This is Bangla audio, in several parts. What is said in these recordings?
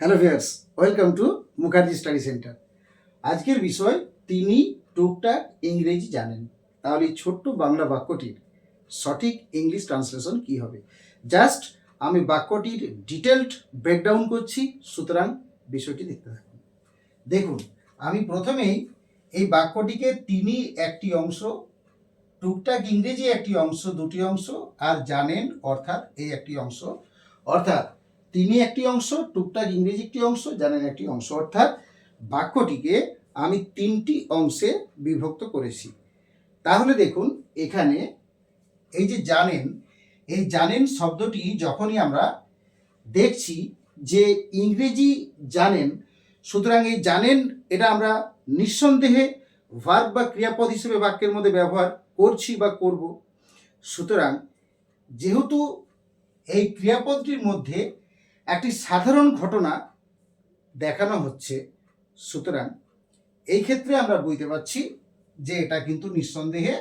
Hello viewers welcome to Mukherjee study centre. আজকের বিষয়, তিনি টুকটাক ইংরেজি জানেন। তাহলে এই ছোট্ট বাংলা বাক্যটির সঠিক ইংলিশ ট্রান্সলেশন কি হবে? জাস্ট আমি বাক্যটির ডিটেলড ব্রেকডাউন করছি, সুতরাং বিষয়টি দেখতে থাকুন। দেখুন, আমি প্রথমেই এই বাক্যটিকে তিনি একটি অংশ, টুকটাক ইংরেজি একটি অংশ, দুটি অংশ, আর জানেন অর্থাৎ এই একটি অংশ। অর্থাৎ তিনি একটি অংশ, টুকটাক ইংরেজি একটি অংশ, জানেন একটি অংশ, অর্থাৎ বাক্যটিকে আমি তিনটি অংশে বিভক্ত করেছি। তাহলে দেখুন, এখানে এই যে জানেন, এই জানেন শব্দটি যখনই আমরা দেখছি যে ইংরেজি জানেন, সুতরাং এই জানেন এটা আমরা নিঃসন্দেহে ভার্ব বা ক্রিয়াপদ হিসেবে বাক্যের মধ্যে ব্যবহার করছি বা করব। সুতরাং যেহেতু এই ক্রিয়াপদটির মধ্যে একটি সাধারণ ঘটনা দেখানো হচ্ছে। সুতরাং এই ক্ষেত্রে আমরা বুঝতে পারছি যে এটা কিন্তু নিঃসন্দেহে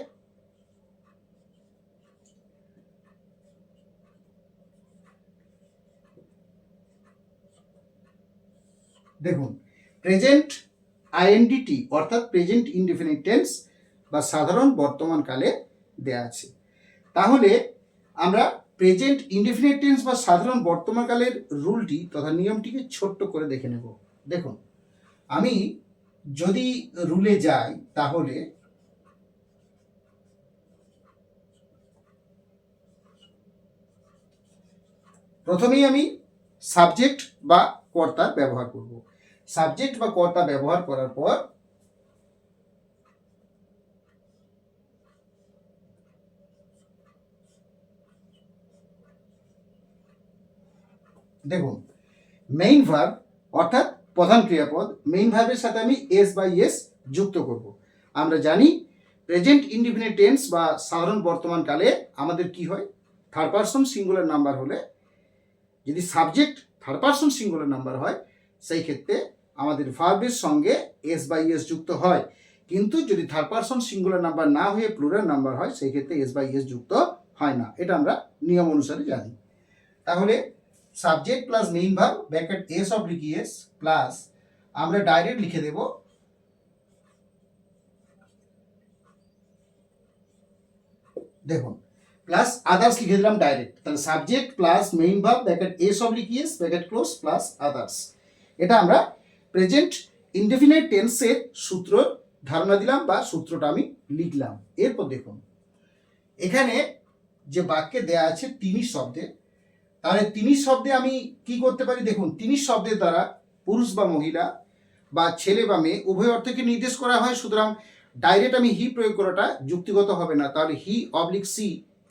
দেখুন প্রেজেন্ট আইএনডিটি অর্থাৎ প্রেজেন্ট ইনডিফিনিট টেন্স বা সাধারণ বর্তমান কালে দেয়া আছে। তাহলে আমরা প্রেজেন্ট ইনডিফিনিট টেন্স বা সাধারণ বর্তমানকালের রুলটি তথা নিয়মটিকে ছোট্ট করে দেখে নেব। দেখুন, আমি যদি রুলে যাই তাহলে প্রথমেই আমি সাবজেক্ট বা কর্তা ব্যবহার করব। সাবজেক্ট বা কর্তা ব্যবহার করার পর দেখুন মেইন ভার্ব অর্থাৎ প্রধান ক্রিয়াপদ মেইন ভার্বের সাথে আমি এস বাই এস যুক্ত করব। আমরা জানি প্রেজেন্ট ইনডিফিনিট টেন্স বা সাধারণ বর্তমান কালে আমাদের কি হয়? থার্ড পারসন সিঙ্গুলার নাম্বার হলে যদি subject third person singular number হয়, সেই ক্ষেত্রে আমাদের ভার্বের সঙ্গে এস বাই এস যুক্ত হয়। কিন্তু যদি থার্ড পারসন সিঙ্গুলার নাম্বার না হয়ে প্লুরাল নাম্বার হয়, সেই ক্ষেত্রে এস বাই এস যুক্ত হয় না। এটা আমরা নিয়ম অনুসারে জানি। তাহলে subject plus main verb bracket S of লিখি এস প্লাস আমরা ডাইরেক্ট লিখে দেব দেখুন প্লাস আদার্স লিখে দিলাম ডাইরেক্ট তাহলে subject plus main verb bracket S of লিখি S bracket close plus others এটা আমরা প্রেজেন্ট ইনডেফিনাইট টেন্সের সূত্র ধারণা দিলাম বা সূত্রটা আমি লিখলাম। এরপর দেখুন, এখানে যে বাক্যে দেয়া আছে তিনি শব্দে তাহলে তিনি শব্দে আমি কি করতে পারি? দেখুন তিনি শব্দের দ্বারা পুরুষ বা মহিলা বা ছেলে বা মেয়ে উভয় অর্থকে নির্দেশ করা হয়, সুতরাং ডাইরেক্ট আমি হি প্রয়োগ করাটা যুক্তিগত হবে না। তাহলে হি অবলিক সি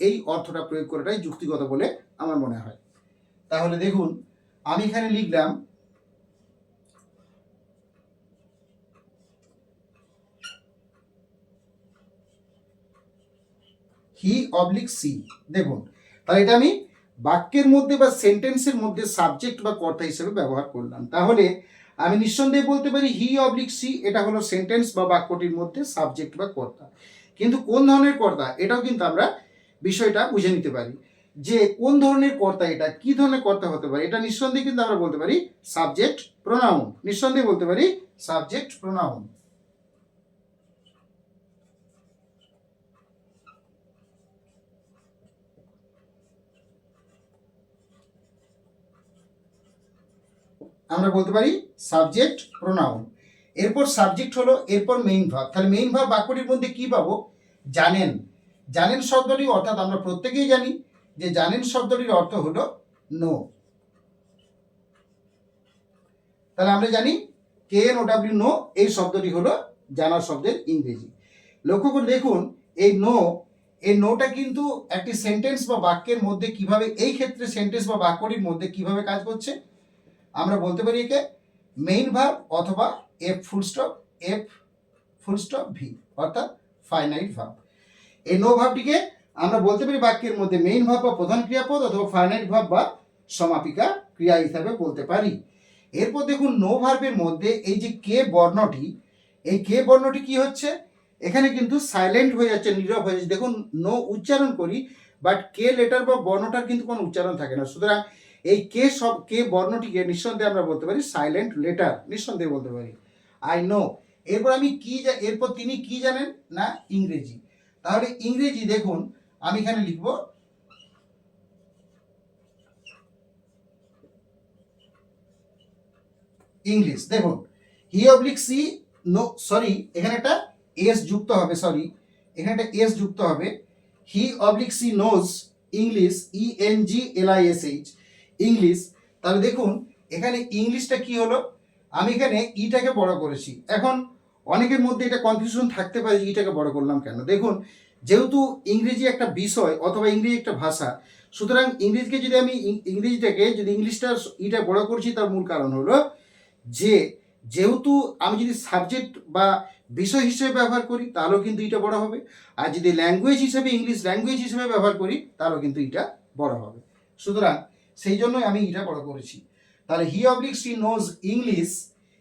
এই অর্থটা প্রয়োগ করাটাই যুক্তিগত বলে আমার মনে হয়। তাহলে দেখুন, আমি এখানে লিখলাম হি অবলিক সি দেখুন, তাহলে এটা আমি বাক্যের মধ্যে বা সেন্টেন্সের মধ্যে সাবজেক্ট বা কর্তা হিসেবে ব্যবহার করলাম। তাহলে আমি নিঃসন্দেহে বলতে পারি হি অবলিক সি এটা হলো সেন্টেন্স বা বাক্যটির মধ্যে সাবজেক্ট বা কর্তা কিন্তু কোন ধরনের কর্তা এটাও কিন্তু আমরা বিষয়টা বুঝে নিতে পারি। যে কোন ধরনের কর্তা এটা? কি ধরনের কর্তা হতে পারে? এটা নিঃসন্দেহে কিন্তু আমরা বলতে পারি সাবজেক্ট প্রোনাউন নিঃসন্দেহে বলতে পারি সাবজেক্ট প্রোনাউন আমরা বলতে পারি সাবজেক্ট প্রোনাউন এরপর সাবজেক্ট হলো, এরপর মেইন ভাব তাহলে মেইন ভাব বাক্যটির মধ্যে কী পাবো? জানেন। জানেন শব্দটি, অর্থাৎ আমরা প্রত্যেকেই জানি যে জানেন শব্দটির অর্থ হলো নো তাহলে আমরা জানি কে এন ওডাব্লিউ নো এই শব্দটি হলো জানার শব্দের ইংরেজি। লক্ষ্য করে দেখুন, এই নো এই নোটা কিন্তু একটি সেন্টেন্স বা বাক্যের মধ্যে কীভাবে, এই ক্ষেত্রে সেন্টেন্স বা বাক্যটির মধ্যে কীভাবে কাজ করছে? আমরা বলতে পারি একে মেইন ভার্ব অথবা F full stop F full stop V অর্থাৎ ফাইনাইট ভার্ব এই নো ভাবটিকে আমরা বলতে পারি বাক্যের মধ্যে মেইন ভাব বা প্রধান ক্রিয়াপদ অথবা ফাইনাইট ভাব বা সমাপিকা ক্রিয়া হিসাবে বলতে পারি। এরপর দেখুন নো ভার্বের মধ্যে এই যে কে বর্ণটি, এই কে বর্ণটি কি হচ্ছে? এখানে কিন্তু সাইলেন্ট হয়ে যাচ্ছে, নীরব হয়ে যাচ্ছে। দেখুন নো উচ্চারণ করি বাট কে লেটার বা বর্ণটার কিন্তু কোনো উচ্চারণ থাকে না। সুতরাং এই কে সব, কে বর্ণটিকে নিঃসন্দেহে আমরা বলতে পারি সাইলেন্ট লেটার নিঃসন্দেহে বলতে পারি। আই নো এরপর আমি কি এরপর তিনি কি জানেন? না, ইংরেজি। তাহলে ইংরেজি দেখুন, আমি এখানে লিখব। ইংলিশ দেখুন। He oblique she know sorry এখানে একটা এস যুক্ত হবে সরি এখানে একটা এস যুক্ত হবে। He oblique she knows English E N G L I S H English, তাহলে দেখুন, এখানে ইংলিশটা কি হলো? আমি এখানে ইটাকে বড় করেছি। এখন অনেকের মধ্যে এটা কনফিউশন থাকতে পারে ইটাকে বড় করলাম কেন। দেখুন, যেহেতু ইংরেজি একটা বিষয় অথবা ইংরেজি একটা ভাষা, সুতরাং ইংরেজিকে যদি আমি ইংরেজিটাকে যদি ইংলিশটা ইটা বড় করছি, তার মূল কারণ হলো যে, যেহেতু আমি যদি সাবজেক্ট বা বিষয় হিসেবে ব্যবহার করি, তাহলেও কিন্তু এটা বড় হবে। আর যদি ল্যাঙ্গুয়েজ হিসেবে ইংলিশ ল্যাঙ্গুয়েজ হিসেবে ব্যবহার করি, তাহলেও কিন্তু এটা বড় হবে। সুতরাং সেই জন্যই আমি এটা বড় করেছি। তাহলে he oblique she knows English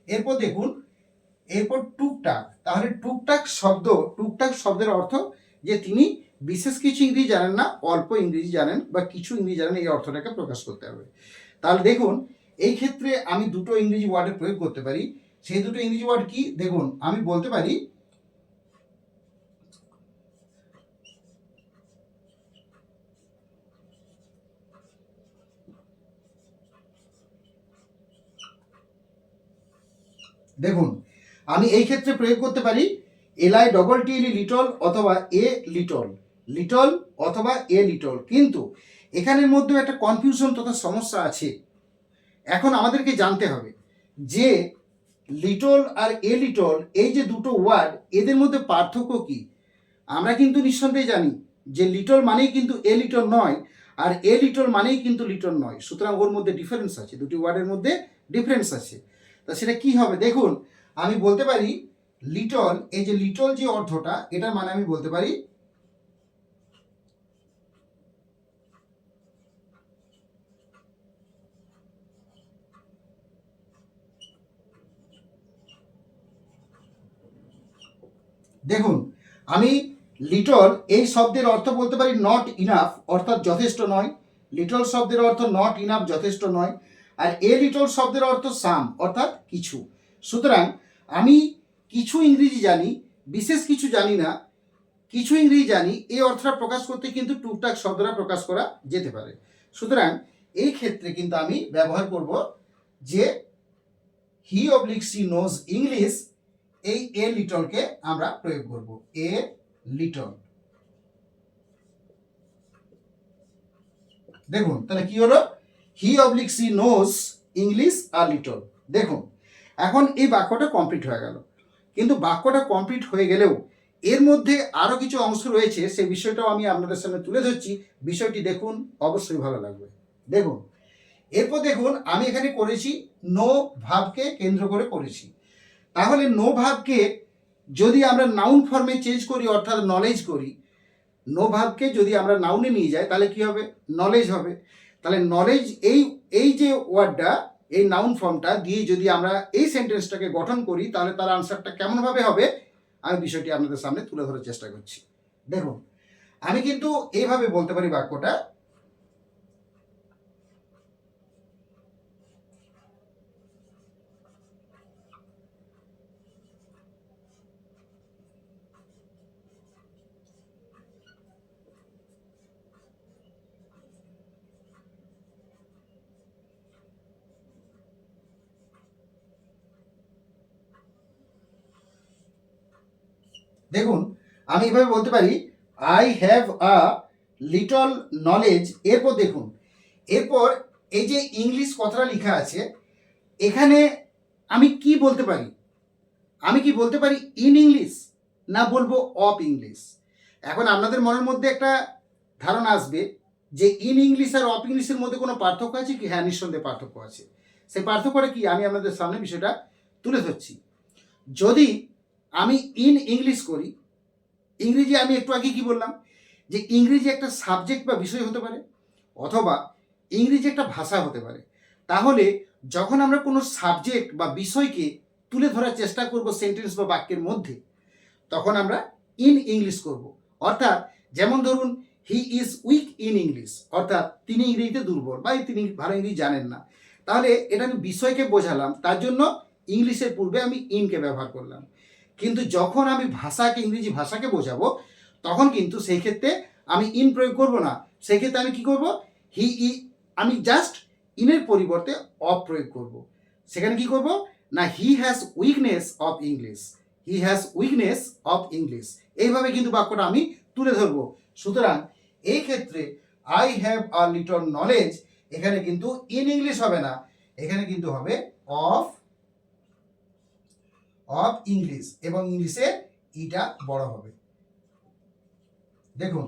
এরপর দেখুন, এরপর টুকটাক, তাহলে টুকটাক শব্দ, টুকটাক শব্দের অর্থ যে তিনি বিশেষ কিছু ইংরেজি জানেন না, অল্প ইংরেজি জানেন বা কিছু ইংরেজি জানেন, এই অর্থটাকে প্রকাশ করতে হবে। তাহলে দেখুন, এই ক্ষেত্রে আমি দুটো ইংরেজি ওয়ার্ডের প্রয়োগ করতে পারি। সেই দুটো ইংরেজি ওয়ার্ড কি? দেখুন, আমি বলতে পারি দেখুন, আমি এই ক্ষেত্রে প্রয়োগ করতে পারি এলআই ডবল টি লিটল অথবা এ লিটল লিটল অথবা এ লিটল কিন্তু এখানের মধ্যে একটা কনফিউশন তথা সমস্যা আছে। এখন আমাদেরকে জানতে হবে যে লিটল আর এ লিটল এই যে দুটো ওয়ার্ড এদের মধ্যে পার্থক্য কি? আমরা কিন্তু নিঃসন্দেহে জানি যে লিটল মানেই কিন্তু এ লিটল নয় আর এ লিটল মানেই কিন্তু লিটল নয়। সুতরাং ওর মধ্যে ডিফারেন্স আছে, দুটি ওয়ার্ডের মধ্যে ডিফারেন্স আছে। তা সেটা কি হবে? দেখুন, আমি বলতে পারি লিটল, এই যে লিটল যে অর্থটা, এটার মানে আমি বলতে পারি দেখুন, আমি লিটল, এই শব্দের অর্থ বলতে পারি নট ইনাফ অর্থাৎ যথেষ্ট নয়। লিটল শব্দের অর্থ নট ইনাফ যথেষ্ট নয়। আর এ লিটল শব্দের অর্থ সাম, অর্থাৎ কিছু। সুতরাং আমি কিছু ইংরেজি জানি, বিশেষ কিছু জানি না, কিছু ইংরেজি জানি, এই অর্থটা প্রকাশ করতে কিন্তু টুকটাক শব্দটা প্রকাশ করা যেতে পারে। সুতরাং এই ক্ষেত্রে কিন্তু আমি ব্যবহার করব যে he oblique she knows English এই এ লিটলকে আমরা প্রয়োগ করব। A little. দেখুন, তাহলে কি হলো? He oblique she knows English R little দেখুন, এখন এই বাক্যটা কমপ্লিট হয়ে গেল। কিন্তু বাক্যটা কমপ্লিট হয়ে গেলেও এর মধ্যে আরও কিছু অংশ রয়েছে সেই বিষয়টাও আমি আপনাদের সামনে তুলে ধরছি। বিষয়টি দেখুন, অবশ্যই ভালো লাগবে। দেখুন, এরপর দেখুন, আমি এখানে করেছি নো ভাবকে কেন্দ্র করে করেছি। তাহলে নো ভাবকে যদি আমরা নাউন ফর্মে চেঞ্জ করি, অর্থাৎ নলেজ করি নো ভাবকে যদি আমরা নাউনে নিয়ে যাই, তাহলে কি হবে? নলেজ হবে। তাহলে নলেজ এই এই যে ওয়ার্ডটা এই নাউন ফর্মটা দিয়ে যদি আমরা এই সেন্টেন্সটাকে গঠন করি, তাহলে তার আনসারটা কেমনভাবে হবে? আমি বিষয়টি আপনাদের সামনে তুলে ধরার চেষ্টা করছি। দেখুন, আমি কিন্তু এইভাবে বলতে পারি বাক্যটা দেখুন, আমি এভাবে বলতে পারি I have a little knowledge এরপর দেখুন, এরপর এই যে ইংলিশ কথাটা লেখা আছে, এখানে আমি কি বলতে পারি? আমি কি বলতে পারি ইন ইংলিশ না বলব অফ ইংলিশ এখন আপনাদের মনের মধ্যে একটা ধারণা আসবে যে ইন ইংলিশ আর অফ ইংলিশের মধ্যে কোনো পার্থক্য আছে কি? হ্যাঁ নিঃসন্দেহে পার্থক্য আছে। সেই পার্থক্যটা কি? আমি আপনাদের সামনে বিষয়টা তুলে ধরছি। যদি আমি ইন ইংলিশ করি, ইংরেজি আমি একটু আগে কি বললাম, যে ইংরেজি একটা সাবজেক্ট বা বিষয় হতে পারে, অথবা ইংরেজি একটা ভাষা হতে পারে। তাহলে যখন আমরা কোনো সাবজেক্ট বা বিষয়কে তুলে ধরার চেষ্টা করব সেন্টেন্স বা বাক্যের মধ্যে, তখন আমরা ইন ইংলিশ করব। অর্থাৎ যেমন ধরুন he is weak in English অর্থাৎ তিনি ইংরেজিতে দুর্বল, বা তিনি ভালো ইংরেজি জানেন না। তাহলে এটা আমি বিষয়কে বোঝালাম, তার জন্য ইংলিশের পূর্বে আমি ইনকে ব্যবহার করলাম। কিন্তু যখন আমি ভাষাকে, ইংরেজি ভাষাকে বোঝাবো, তখন কিন্তু সেই ক্ষেত্রে আমি ইন প্রয়োগ করব না। সেই ক্ষেত্রে আমি কি করব? হি ই আমি জাস্ট ইনের পরিবর্তে অফ প্রয়োগ করব। সেখানে কি করব? না he has weakness of English he has weakness of English এইভাবে কিন্তু বাক্যটা আমি তুলে ধরবো। সুতরাং এই ক্ষেত্রে I have a little knowledge এখানে কিন্তু ইন ইংলিশ হবে না। এখানে কিন্তু হবে অফ অফ ইংলিশ এবং ইংলিশে ইটা বড় হবে। দেখুন,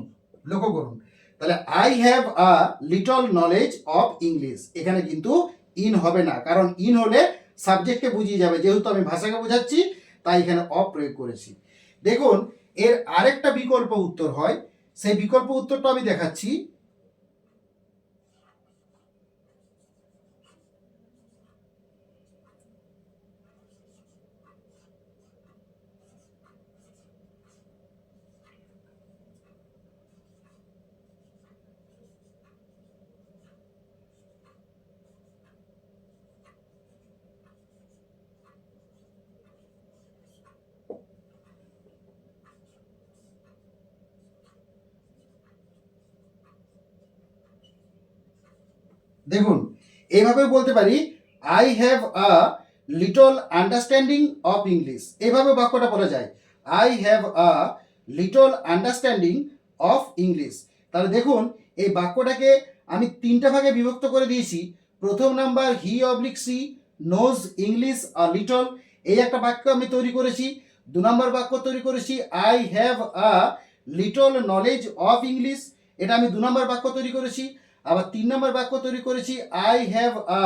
লক্ষ্য করুন। তাহলে I have a little knowledge of English এখানে কিন্তু ইন হবে না, কারণ ইন হলে সাবজেক্টকে বুঝিয়ে যাবে। যেহেতু আমি ভাষাকে বোঝাচ্ছি, তাই এখানে অফ প্রয়োগ করেছি। দেখুন, এর আরেকটা বিকল্প উত্তর হয়। সেই বিকল্প উত্তরটা আমি দেখাচ্ছি। দেখুন এইভাবে বলতে পারি I have a little understanding of English এভাবে বাক্যটা বলা যায় I have a little understanding of English তাহলে দেখুন, এই বাক্যটাকে আমি তিনটা ভাগে বিভক্ত করে দিয়েছি। প্রথম number he oblique she knows English a little এই একটা বাক্য আমি তৈরি করেছি, দু নম্বর বাক্য তৈরি করেছি I have a little knowledge of English এটা আমি দু নম্বর বাক্য তৈরি করেছি। আবার তিন নম্বর বাক্য তৈরি করেছি I have a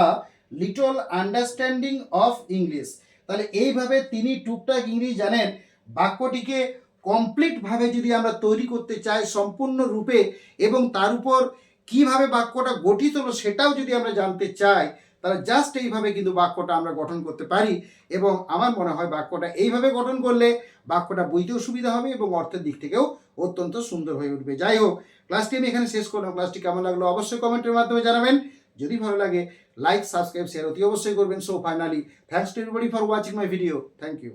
little understanding of English তাহলে এইভাবে তিনি টুকটাক ইংলিশ জানেন। বাক্যটিকে কমপ্লিটভাবে যদি আমরা তৈরি করতে চাই সম্পূর্ণ রূপে এবং তার উপর কীভাবে বাক্যটা গঠিত হলো সেটাও যদি আমরা জানতে চাই তাহলে জাস্ট এইভাবে কিন্তু বাক্যটা আমরা গঠন করতে পারি এবং আমার মনে হয় বাক্যটা এইভাবে গঠন করলে বাক্যটা বুঝতেও সুবিধা হবে এবং অর্থের দিক থেকেও অত্যন্ত সুন্দর হয়ে উঠবে। যাই হোক ক্লাসটি আমি এখানে শেষ করলাম। ক্লাসটি কেমন লাগল অবশ্যই কমেন্টের মাধ্যমে জানাবেন। যদি ভালো লাগে লাইক সাবস্ক্রাইব শেয়ার অতি অবশ্যই করবেন। So finally thanks to everybody for watching my video thank you